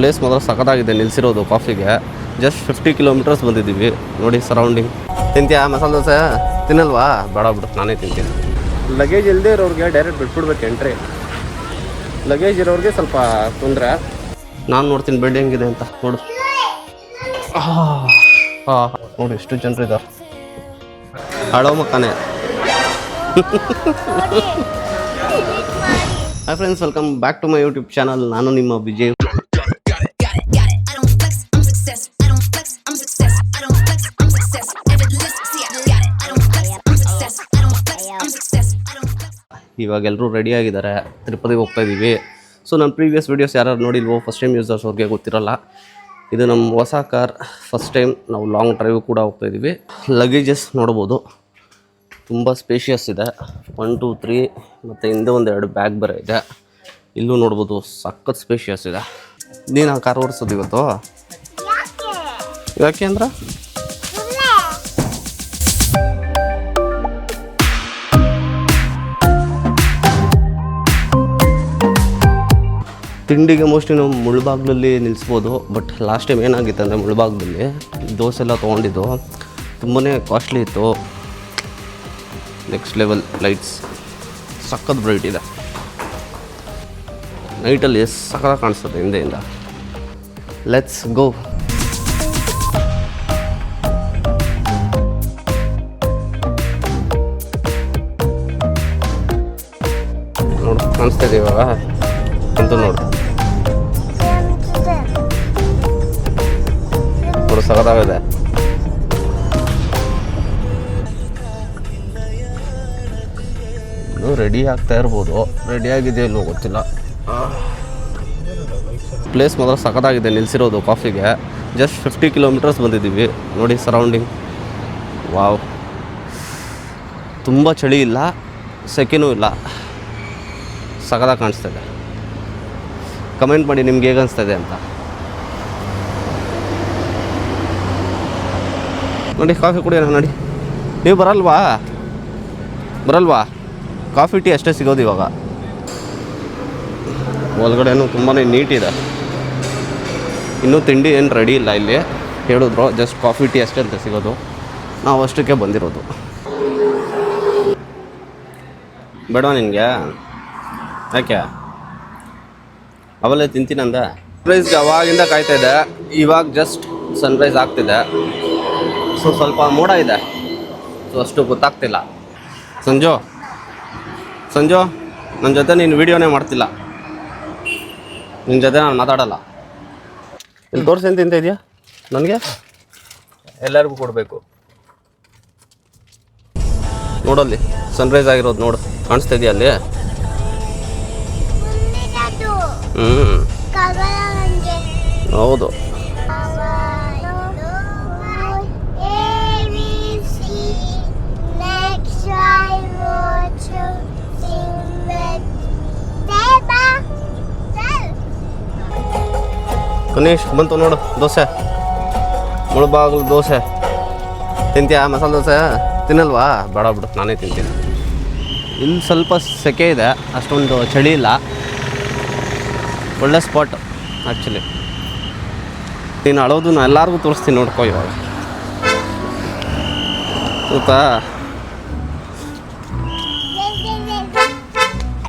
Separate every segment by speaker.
Speaker 1: Place ಮಾತ್ರ ಸಖತ್ತಾಗಿದೆ ನಿಲ್ಸಿರೋದು ಕಾಫಿಗೆ ಜಸ್ಟ್ ಫಿಫ್ಟಿ ಕಿಲೋಮೀಟರ್ಸ್ ಬಂದಿದ್ದೀವಿ. ನೋಡಿ ಸರೌಂಡಿಂಗ್ ತಿಂತೀಯಾ ಮಸಾಲೆ ದೋಸೆ? ತಿನ್ನಲ್ವಾ? ಬೇಡ ಬಿಡು ನಾನೇ ತಿಂತೀನಿ. ಲಗೇಜ್ ಇಲ್ಲದೆ ಇರೋರಿಗೆ ಡೈರೆಕ್ಟ್ ಬಿಟ್ಬಿಡ್ಬೇಕು ಎಂಟ್ರಿ ಲಗೇಜ್ ಇರೋರಿಗೆ ಸ್ವಲ್ಪ ತೊಂದರೆ. ನಾನು ನೋಡ್ತೀನಿ ಬೆಡ್ ಹೆಂಗಿದೆ ಅಂತ. ನೋಡು. ಹಾಂ ನೋಡಿ ಎಷ್ಟು ಜನರು ಇದ್ದಾರೆ hello ಮಕ್ಕನೇ hi friends welcome back to my YouTube channel ನಾನು ನಿಮ್ಮ ವಿಜಯ್. ಇವಾಗ ಎಲ್ಲರೂ ರೆಡಿ ಆಗಿದ್ದಾರೆ. ತಿರುಪತಿಗೆ ಹೋಗ್ತಾ ಇದ್ದೀವಿ ಸೊ ನನ್ನ ಪ್ರೀವಿಯಸ್ ವೀಡಿಯೋಸ್ ಯಾರು ನೋಡಿಲ್ವೋ ಫಸ್ಟ್ ಟೈಮ್ ಯೂಸರ್ಸ್ ಅವ್ರಿಗೆ ಗೊತ್ತಿರಲ್ಲ. ಇದು ನಮ್ಮ ಹೊಸ ಕಾರ್. ಫಸ್ಟ್ ಟೈಮ್ ನಾವು ಲಾಂಗ್ ಡ್ರೈವ್ ಕೂಡ ಹೋಗ್ತಾ ಇದ್ದೀವಿ ಲಗೇಜಸ್ ನೋಡ್ಬೋದು. ತುಂಬ ಸ್ಪೇಷಿಯಸ್ ಇದೆ. ಒನ್ ಟೂ ತ್ರೀ ಮತ್ತು ಹಿಂದೆ ಒಂದು ಎರಡು ಬ್ಯಾಗ್ ಬರ ಇದೆ. ಇಲ್ಲೂ ನೋಡ್ಬೋದು ಸಖತ್ ಸ್ಪೇಷಿಯಸ್ ಇದೆ. ನೀನು ಆ ಕಾರ್ ಓಡಿಸೋದು ಇವತ್ತು? ಯಾಕೆ ಅಂದ್ರೆ? ತಿಂಡಿಗೆ ಮೋಸ್ಟ್ಲಿ ನಾವು ಮುಳ್ಬಾಗ್ಲಲ್ಲಿ ನಿಲ್ಲಿಸ್ಬೋದು ಬಟ್ ಲಾಸ್ಟ್ ಟೈಮ್ ಏನಾಗಿತ್ತು ಅಂದರೆ ಮುಳ್ಬಾಗ್ಲಲ್ಲಿ ದೋಸೆ ಎಲ್ಲ ತೊಗೊಂಡಿದ್ದು ತುಂಬಾ ಕಾಸ್ಟ್ಲಿ ಇತ್ತು. ನೆಕ್ಸ್ಟ್ ಲೆವೆಲ್ ಲೈಟ್ಸ್ ಸಖತ್ ಬ್ರೈಟ್ ಇದೆ. ನೈಟಲ್ಲಿ ಸಖತ್ ಕಾಣಿಸ್ತದೆ ಹಿಂದೆಯಿಂದ. ಲೆಟ್ಸ್ ಗೋ ನೋಡಿ, ಕಾಣಿಸ್ತಾ ಇದೆ ಇವಾಗ. ಅಂತ ನೋಡು. ನೋಡು ಇನ್ನು ರೆಡಿ ಆಗ್ತಾ ಇರ್ಬೋದು. ರೆಡಿ ಆಗಿದೆ ಇಲ್ಲೋ ಗೊತ್ತಿಲ್ಲ. ಪ್ಲೇಸ್ ಮಾತ್ರ ಸಖತ್ತಾಗಿದೆ ನಿಲ್ಸಿರೋದು ಕಾಫಿಗೆ ಜಸ್ಟ್ ಫಿಫ್ಟಿ ಕಿಲೋಮೀಟರ್ಸ್ ಬಂದಿದ್ದೀವಿ. ನೋಡಿ ಸರೌಂಡಿಂಗ್ ವಾವ್ ತುಂಬ ಚಳಿ ಇಲ್ಲ, ಸೆಕೆನೂ ಇಲ್ಲ. ಸಖತ್ತಾಗಿ ಕಾಣಿಸ್ತಾ ಇದೆ. ಕಮೆಂಟ್ ಮಾಡಿ ನಿಮ್ಗೆ ಹೇಗೆ ಅನಿಸ್ತಾ ಇದೆ ಅಂತ. ನೋಡಿ, ಕಾಫಿ ಕುಡಿಯೋಣ, ನೋಡಿ. ನೀವು ಬರಲ್ವಾ? ಬರಲ್ವಾ? ಕಾಫಿ, ಟೀ ಅಷ್ಟೇ ಸಿಗೋದು ಇವಾಗ. ಒಳಗಡೆನೂ ತುಂಬಾ ನೀಟಿದೆ ಇನ್ನೂ ತಿಂಡಿ ಏನು ರೆಡಿ ಇಲ್ಲ ಇಲ್ಲಿ. ಹೇಳಿದ್ರು ಜಸ್ಟ್ ಕಾಫಿ, ಟೀ ಅಷ್ಟೇ ಅಂತ ಸಿಗೋದು. ನಾವು ಅಷ್ಟಕ್ಕೆ ಬಂದಿರೋದು. ಬೇಡ ನಿನಗೆ. ಯಾಕೆ? ಅವಲ್ಲೇ ತಿಂತೀನಂದ ಸನ್ರೈಸ್ಗೆ ಅವಾಗಿಂದ ಕಾಯ್ತಾ ಇದೆ ಇವಾಗ ಜಸ್ಟ್ ಸನ್ರೈಸ್ ಆಗ್ತಿದೆ. ಸೊ ಸ್ವಲ್ಪ ಮೋಡ ಇದೆ. ಸೊ ಅಷ್ಟು ಗೊತ್ತಾಗ್ತಿಲ್ಲ. ಸಂಜು ಸಂಜು ನನ್ನ ಜೊತೆ ನೀನು ವೀಡಿಯೋನೇ ಮಾಡ್ತಿಲ್ಲ. ನಿನ್ನ ಜೊತೆ ನಾನು ಮಾತಾಡಲ್ಲ. ಇಲ್ಲಿ ತೋರಿಸಿ ಏನು ತಿಂತ ಇದೆಯಾ? ನನಗೆ?
Speaker 2: ಎಲ್ಲರಿಗೂ ಕೊಡಬೇಕು.
Speaker 1: ನೋಡಲ್ಲಿ ಸನ್ರೈಸ್ ಆಗಿರೋದು ನೋಡು. ಕಾಣಿಸ್ತಾ ಇದೆಯಾ ಅಲ್ಲಿ? ಹ್ಞೂ ಹೌದು. ಗಣೇಶ್ ಬಂತು ನೋಡು ದೋಸೆ. ಮುಳುಬಾಗ್ಲು ದೋಸೆ. ತಿಂತೀಯಾ ಮಸಾಲೆ ದೋಸೆ? ತಿನ್ನಲ್ವಾ? ಬೇಡ ಬಿಡು ನಾನೇ ತಿಂತೀನಿ. ಇಲ್ಲಿ ಸ್ವಲ್ಪ ಸೆಕೆ ಇದೆ ಅಷ್ಟೊಂದು ಚಳಿ ಇಲ್ಲ. ಒಳ್ಳೆ ಸ್ಪಾಟ್ ಆ್ಯಕ್ಚುಲಿ ನೀನು ಅಳೋದು ನಾನು ಎಲ್ಲರಿಗೂ ತೋರಿಸ್ತೀನಿ ನೋಡ್ಕೋ ಇವಾಗ. ಗೊತ್ತಾ?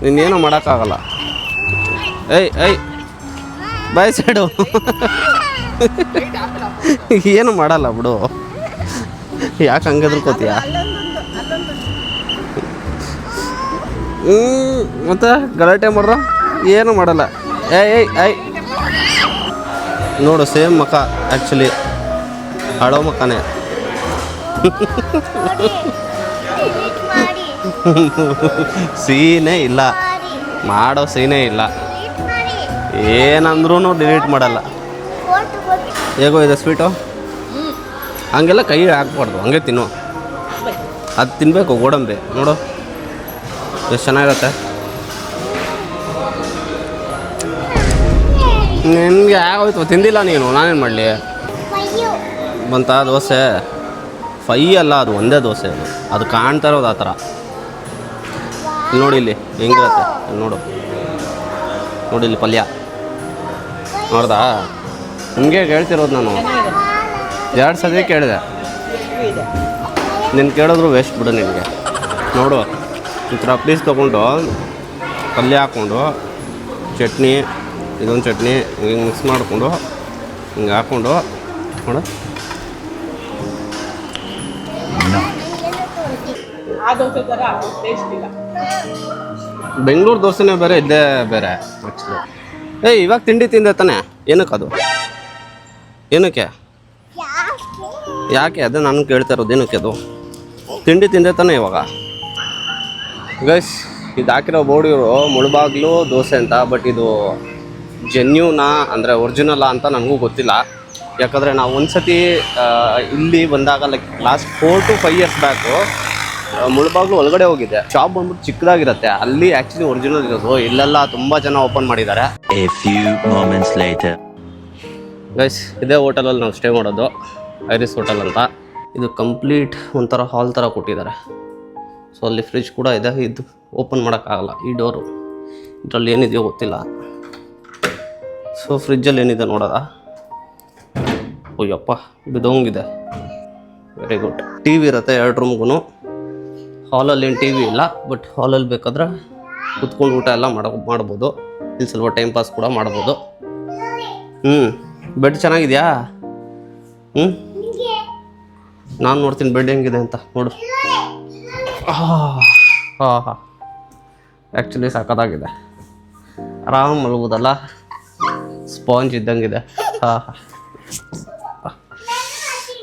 Speaker 1: ನೀನೇನು ಮಾಡೋಕ್ಕಾಗಲ್ಲ. ಏಯ್ ಏಯ್. Bye, side. ಏನು ಮಾಡಲ್ಲ ಬಿಡು. ಯಾಕೆ ಹಂಗೆ ಹೆದರ್ಕೋತೀಯ ಹ್ಞೂ ಮತ್ತೆ ಗಲಾಟೆ ಮಾಡ್ರ ಏನು ಮಾಡಲ್ಲ. ಏಯ್ ಏಯ್ ಏಯ್. ನೋಡು, ಸೇಮ್ ಮಕ ಆ್ಯಕ್ಚುಲಿ ಹಳೋ ಮಕ್ಕನೇ ಸೀನೇ ಇಲ್ಲ. ಮಾಡೋ ಸೀನೇ ಇಲ್ಲ. ಏನಂದ್ರೂ ಡಿಲೀಟ್ ಮಾಡಲ್ಲ. ಹೇಗೋ ಇದೆ ಸ್ವೀಟು? ಹಂಗೆಲ್ಲ ಕೈ ಹಾಕ್ಬಾರ್ದು, ಹಂಗೆ ತಿನ್ನು. ಅದು ತಿನ್ನಬೇಕು ಗೋಡಂಬಿ. ನೋಡು, ಎಷ್ಟು ಚೆನ್ನಾಗಿರುತ್ತೆ ನಿನಗೆ ಆಗೋಯ್ತು ತಿಂದಿಲ್ಲ ನೀನು ನಾನೇನು ಮಾಡಲಿ? ಬಂತ ದೋಸೆ. ಫೈ ಅಲ್ಲ ಅದು ಒಂದೇ ದೋಸೆ ಅದು. ಅದು ಕಾಣ್ತಾ ಇರೋದು ಆ ಥರ. ನೋಡಿ ಇಲ್ಲಿ ಹೆಂಗಿರುತ್ತೆ. ನೋಡು. ನೋಡಿ ಇಲ್ಲಿ ಪಲ್ಯ. ನೋಡ್ದಾ? ನಿಮಗೆ ಹೇಳ್ತಿರೋದು ನಾನು. ಎರಡು ಸತಿ ಕೇಳಿದೆ. ನೀನು ಕೇಳಿದ್ರು ವೇಸ್ಟ್ ಬಿಡು ನಿನಗೆ. ನೋಡು. ಈ ಥರ ಪ್ಲೀಸ್ ತೊಗೊಂಡು ಪಲ್ಯ ಹಾಕ್ಕೊಂಡು ಚಟ್ನಿ ಇದೊಂದು ಚಟ್ನಿ ಹಿಂಗೆ ಮಿಕ್ಸ್ ಮಾಡಿಕೊಂಡು ಹಿಂಗೆ ಹಾಕ್ಕೊಂಡು ನೋಡು. ಬೆಂಗ್ಳೂರು ದೋಸೆನೇ ಬೇರೆ ಇದ್ದೇ ಬೇರೆ. ಆ್ಯಕ್ಚುಲಿ ಏಯ್ ಇವಾಗ ತಿಂಡಿ ತಿಂದೆ ತಾನೆ. ಏನಕ್ಕೆ ಅದು? ಏನಕ್ಕೆ? ಯಾಕೆ? ಅದೇ ನಾನು ಕೇಳ್ತಾ ಇರೋದು ಏನಕ್ಕೆ ಅದು? ತಿಂಡಿ ತಿಂದೆ ತಾನೆ ಇವಾಗ. ಗೈಸ್ ಇದು ಹಾಕಿರೋ ಬೋರ್ಡ್ ಇವರು ಮುಳುಬಾಗ್ಲು ದೋಸೆ ಅಂತ ಬಟ್ ಇದು ಜೆನ್ಯೂನಾ ಅಂದರೆ ಒರಿಜಿನಲ್ಲ ಅಂತ ನನಗೂ ಗೊತ್ತಿಲ್ಲ. ಯಾಕಂದರೆ ನಾವು ಒಂದು ಸತಿ ಇಲ್ಲಿ ಬಂದಾಗ like last four to five years back Mulbagal ಒಳಗಡೆ ಹೋಗಿದ್ದೆ. ಶಾಪ್ ಬಂದ್ಬಿಟ್ಟು ಚಿಕ್ಕದಾಗಿರುತ್ತೆ. ಅಲ್ಲಿ ಆ್ಯಕ್ಚುಲಿ ಒರಿಜಿನಲ್ ಇರೋದು. ಇಲ್ಲೆಲ್ಲ ತುಂಬ ಜನ ಓಪನ್ ಮಾಡಿದ್ದಾರೆ. ಗೈಸ್ ಇದೇ ಹೋಟೆಲಲ್ಲಿ ನಾವು ಸ್ಟೇ ಮಾಡೋದು. ಐರಿಸ್ ಹೋಟೆಲ್ ಅಂತ. ಇದು ಕಂಪ್ಲೀಟ್ ಒಂಥರ ಹಾಲ್ ಥರ ಕೊಟ್ಟಿದ್ದಾರೆ. ಸೊ ಅಲ್ಲಿ ಫ್ರಿಜ್ ಕೂಡ ಇದೆ. ಇದು ಓಪನ್ ಮಾಡೋಕ್ಕಾಗಲ್ಲ. ಈ ಡೋರು ಇದರಲ್ಲಿ ಏನಿದೆಯೋ ಗೊತ್ತಿಲ್ಲ. ಸೊ ಫ್ರಿಜ್ಜಲ್ಲಿ ಏನಿದೆ ನೋಡೋದ? ಅಯ್ಯಪ್ಪ ಬಿದೋಂಗಿದೆ ವೆರಿ ಗುಡ್ ಟಿ ವಿ ಇರುತ್ತೆ ಎರಡು ರೂಮ್ಗೂ ಹಾಲಲ್ಲಿ ಏನು ಟಿ ವಿ ಇಲ್ಲ ಬಟ್ ಹಾಲಲ್ಲಿ ಬೇಕಾದ್ರೆ ಕುತ್ಕೊಂಡು ಊಟ ಎಲ್ಲ ಮಾಡ ಮಾಡ್ಬೋದು. ಇಲ್ಲಿ ಸ್ವಲ್ಪ ಟೈಮ್ ಪಾಸ್ ಕೂಡ ಮಾಡ್ಬೋದು. ಹ್ಞೂ ಬೆಡ್ ಚೆನ್ನಾಗಿದೆಯಾ? ಹ್ಞೂ ನಾನು ನೋಡ್ತೀನಿ ಬೆಡ್ ಹೆಂಗಿದೆ ಅಂತ, ನೋಡು. ಹಾಂ ಹಾಂ ಆ್ಯಕ್ಚುಲಿ ಸಾಕದಾಗಿದೆ. ಆರಾಮ್ ಮಲಗ್ಬೋದಲ್ಲ ಸ್ಪಾಂಜ್ ಇದ್ದಂಗಿದೆ. ಹಾಂ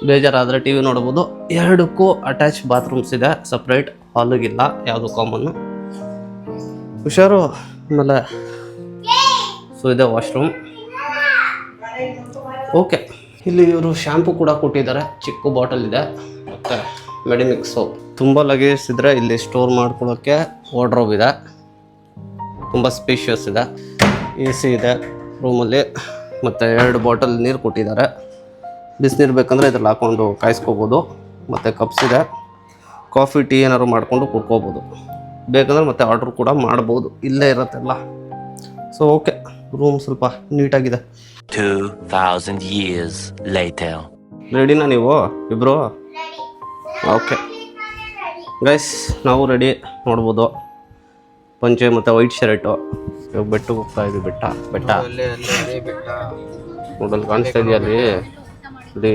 Speaker 1: ಬೇಜಾರಾದರೆ ಟಿ ವಿ ನೋಡ್ಬೋದು. ಎರಡಕ್ಕೂ ಅಟ್ಯಾಚ್ ಬಾತ್ರೂಮ್ಸ್ ಇದೆ. ಸಪ್ರೇಟ್ ಹಾಲಿಗಿಲ್ಲ ಯಾವುದು ಕಾಮನ್ನು ಹುಷಾರು, ಆಮೇಲೆ ಸೊ ಇದೆ ವಾಶ್ರೂಮ್ ಓಕೆ ಇಲ್ಲಿ ಇವರು ಶ್ಯಾಂಪು ಕೂಡ ಕೊಟ್ಟಿದ್ದಾರೆ. ಚಿಕ್ಕ ಬಾಟಲ್ ಇದೆ. ಮತ್ತು ಮೆಡಿಮಿಕ್ಸ್ ಸೋಪ್ ತುಂಬ ಲಗೇಜ್ ಇದ್ದರೆ ಇಲ್ಲಿ ಸ್ಟೋರ್ ಮಾಡ್ಕೊಳ್ಳೋಕ್ಕೆ ವಾರ್ಡ್ರೋಬ್ ಇದೆ. ತುಂಬ ಸ್ಪೇಷಿಯಸ್ ಇದೆ. ಎ ಇದೆ. ರೂಮಲ್ಲಿ ಮತ್ತು ಎರಡು ಬಾಟಲ್ ನೀರು ಕೊಟ್ಟಿದ್ದಾರೆ. ಬಿಸಿನೀರು ಬೇಕಂದರೆ ಇದ್ರಲ್ಲಿ ಹಾಕ್ಕೊಂಡು ಕಾಯಿಸ್ಕೋಬೋದು. ಮತ್ತು ಕಪ್ಸ್ ಇದೆ. ಕಾಫಿ ಟೀ ಏನಾದ್ರು ಮಾಡಿಕೊಂಡು ಕುಡ್ಕೋಬೋದು. ಬೇಕಂದ್ರೆ ಮತ್ತೆ ಆರ್ಡ್ರ್ ಕೂಡ ಮಾಡ್ಬೋದು. ಇಲ್ಲೇ ಇರತ್ತೆಲ್ಲ. ಸೊ ಓಕೆ ರೂಮ್ ಸ್ವಲ್ಪ ನೀಟಾಗಿದೆ
Speaker 3: 2,000 years later.
Speaker 1: ರೆಡಿನಾ ನೀವು ಇಬ್ಬರು ಓಕೆ ಗೈಸ್ ನಾವು ರೆಡಿ ನೋಡ್ಬೋದು. ಪಂಚೆ ಮತ್ತು ವೈಟ್ ಶರ್ಟು. ಇವಾಗ ಬೆಟ್ಟಕ್ಕೆ ಹೋಗ್ತಾ ಇದ್ವಿ ಬೆಟ್ಟ ಬೆಟ್ಟ. ನೋಡಲ್ಲಿ ಕಾಣಿಸ್ತಾ ಇದೆಯಾ ಅಲ್ಲಿ? ಅಲ್ಲಿ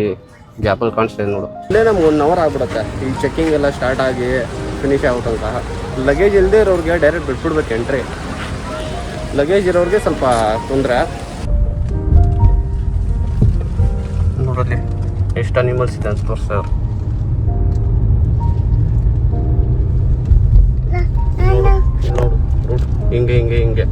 Speaker 1: ಗ್ಯಾಪಲ್ಲಿ ಕಾಣಿಸ್ತಾ ಇದೆ ನೋಡು. ಇಲ್ಲೇ ನಮ್ಗೆ ಒನ್ ಅವರ್ ಆಗ್ಬಿಡುತ್ತೆ. ಈ ಚೆಕಿಂಗ್ ಎಲ್ಲ ಸ್ಟಾರ್ಟ್ ಆಗಿ ಫಿನಿಶ್ ಆಗುತ್ತಂತ ತನಕ ಲಗೇಜ್ ಇಲ್ಲದೆ ಇರೋರಿಗೆ ಡೈರೆಕ್ಟ್ ಬಿಟ್ಬಿಡ್ಬೇಕು ಎಂಟ್ರಿ ಲಗೇಜ್ ಇರೋರಿಗೆ ಸ್ವಲ್ಪ ತೊಂದರೆ. ನೋಡಲ್ಲಿ ಎಷ್ಟು ಅನಿಮಲ್ಸ್ ಇದೆ ಅಂತ ತೋರಿಸ್ತಾರೆ ರೂಟ್ ಹಿಂಗೆ ಹಿಂಗೆ ಹಿಂಗೆ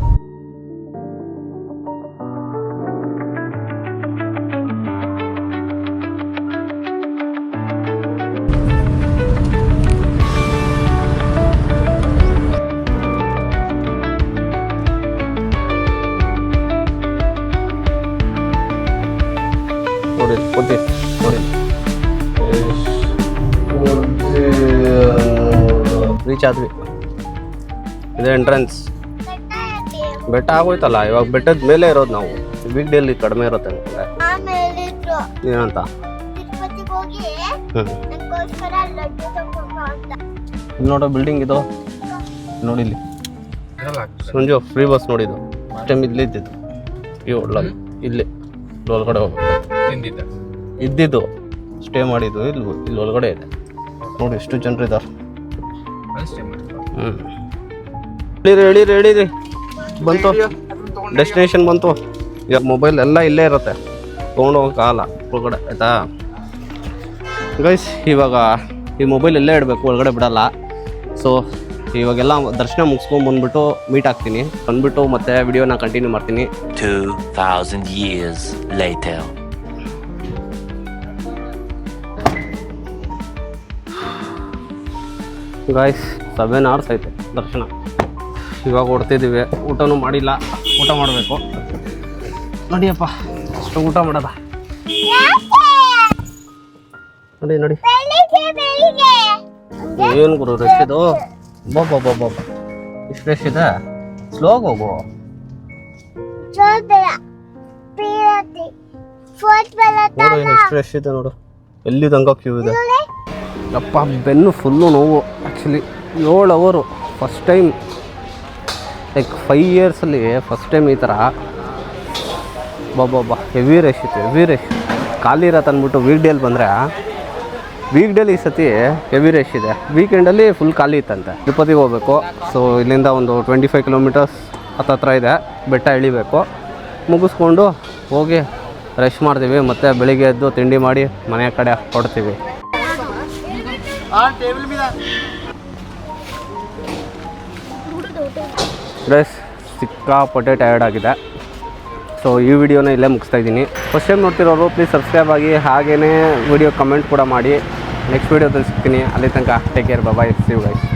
Speaker 1: ನೋಡಿ ಕೊದ್ದಿ ನೋಡಿ ರೀಚ್ ಆದ್ವಿ ಇದೆ ಎಂಟ್ರೆನ್ಸ್ ಬೆಟ್ಟ ಆಗೋಯ್ತಲ್ಲ ಇವಾಗ ಬೆಟ್ಟದ ಮೇಲೆ ಇರೋದು ನಾವು. ವೀಕ್ ಡೇಲಿ ಕಡಿಮೆ ಇರುತ್ತೆ ಅನ್ಕೊಂಡೆ ಏನಂತ? ನೋಡ ಬಿಲ್ಡಿಂಗ್ ಇದು. ನೋಡಿ ಇಲ್ಲಿ. ಸಂಜು ಫ್ರೀ ಬಸ್ ನೋಡಿದ್ದು. ಟೈಮ್ ಇಲ್ಲಿ ಇದ್ದಿದ್ದು. ಈ ಒಳ್ಳಲ್ಲಿ ಇಲ್ಲಿ ಇಲ್ಲಿ ಒಳಗಡೆ ಹೋಗ್ಬೇಕು. ಇದ್ದಿದ್ದು. ಸ್ಟೇ ಮಾಡಿದ್ದು. ಇಲ್ಲಿ ಇಲ್ಲಿ ಒಳಗಡೆ ಇದೆ. ನೋಡಿ ಎಷ್ಟು
Speaker 2: ಜನರಿದ್ದಾರೆ
Speaker 1: ಹ್ಞೂ ಹೇಳಿರಿ ಹೇಳಿರಿ ಹೇಳಿರಿ ಬಂತು. ಡೆಸ್ಟಿನೇಷನ್ ಬಂತು. ಇವಾಗ ಮೊಬೈಲ್ ಎಲ್ಲ ಇಲ್ಲೇ ಇರುತ್ತೆ. ತೊಗೊಂಡು ಕಾಲ ಒಳಗಡೆ ಆಯಿತಾ? ಗೈಸ್ ಇವಾಗ ಈ ಮೊಬೈಲ್ ಇಲ್ಲೇ ಇಡಬೇಕು ಒಳಗಡೆ ಬಿಡಲ್ಲ. ಸೊ ಇವಾಗೆಲ್ಲ ದರ್ಶನ ಮುಗಿಸ್ಕೊಂಡು ಬಂದ್ಬಿಟ್ಟು ಮೀಟ್ ಆಗ್ತೀನಿ. ಬಂದ್ಬಿಟ್ಟು ಮತ್ತೆ ವಿಡಿಯೋನ ಕಂಟಿನ್ಯೂ ಮಾಡ್ತೀನಿ.
Speaker 3: 2,000 years later.
Speaker 1: Guys seven hours ಐತೆ ದರ್ಶನ. ಇವಾಗ ಹೊಡ್ತಿದ್ದೀವಿ. ಊಟನೂ ಮಾಡಿಲ್ಲ. ಊಟ ಮಾಡಬೇಕು. ನೋಡಿಯಪ್ಪ, ಅಷ್ಟು ಊಟ ಮಾಡೋದ? ನೋಡಿ ನೋಡಿ. ಏನು ಗುರು ರಶ್ ಇದು? ಇಷ್ಟು ರಶ್ ಇದೆ? ಸ್ಲೋ ಹೋಗು. ನೋಡು ಎಷ್ಟು ಇದೆ ನೋಡು. ಎಲ್ಲಿ ತಂಗ ಕ್ಯೂ ಇದೆ? ಅಪ್ಪ ಬೆನ್ನು ಫುಲ್ಲು ನೋವು ಆ್ಯಕ್ಚುಲಿ ಏಳು ಅವರು ಫಸ್ಟ್ ಟೈಮ್ ಲೈಕ್ ಫೈವ್ ಇಯರ್ಸಲ್ಲಿ ಫಸ್ಟ್ ಟೈಮ್ ಈ ಥರ ಬಾಬಾ ಹೆವಿ ರಶ್ ಇತ್ತು ಹೆವಿ ರಶ್ ಖಾಲಿ ಇರತ್ತೆ ಅಂದ್ಬಿಟ್ಟು ವೀಕ್ ಡೇಲಿ ಬಂದರೆ ವೀಕ್ ಡೇಲಿ ಈ ಸತಿ ಹೆವಿ ರಶ್ ಇದೆ. ವೀಕೆಂಡಲ್ಲಿ ಫುಲ್ ಖಾಲಿ ಇತ್ತಂತೆ. ತಿರುಪತಿಗೆ ಹೋಗ್ಬೇಕು. ಸೊ ಇಲ್ಲಿಂದ ಒಂದು ಟ್ವೆಂಟಿ ಫೈವ್ ಕಿಲೋಮೀಟರ್ಸ್ ಹತ್ತತ್ರ ಇದೆ. ಬೆಟ್ಟ ಇಳಿಬೇಕು. ಮುಗಿಸ್ಕೊಂಡು ಹೋಗಿ ರಶ್ ಮಾಡ್ತೀವಿ. ಮತ್ತು ಬೆಳಿಗ್ಗೆ ಎದ್ದು ತಿಂಡಿ ಮಾಡಿ ಮನೆ ಕಡೆ ಹೊಡ್ತೀವಿ ಗೈಸ್ ಸಿಕ್ಕಾಪಟ್ಟೆ ಟಯರ್ಡ್ ಆಗಿದೆ. ಸೊ ಈ ವಿಡಿಯೋನ ಇಲ್ಲೇ ಮುಗಿಸ್ತಾ ಇದ್ದೀನಿ. ಫಸ್ಟ್ ಟೈಮ್ ನೋಡ್ತಿರೋರು ಪ್ಲೀಸ್ ಸಬ್ಸ್ಕ್ರೈಬ್ ಆಗಿ ಹಾಗೆಯೇ ವಿಡಿಯೋ ಕಮೆಂಟ್ ಕೂಡ ಮಾಡಿ. ನೆಕ್ಸ್ಟ್ ವಿಡಿಯೋದಲ್ಲಿ ಸಿಗ್ತೀನಿ. ಅಲ್ಲಿ ತನಕ take care bye see guys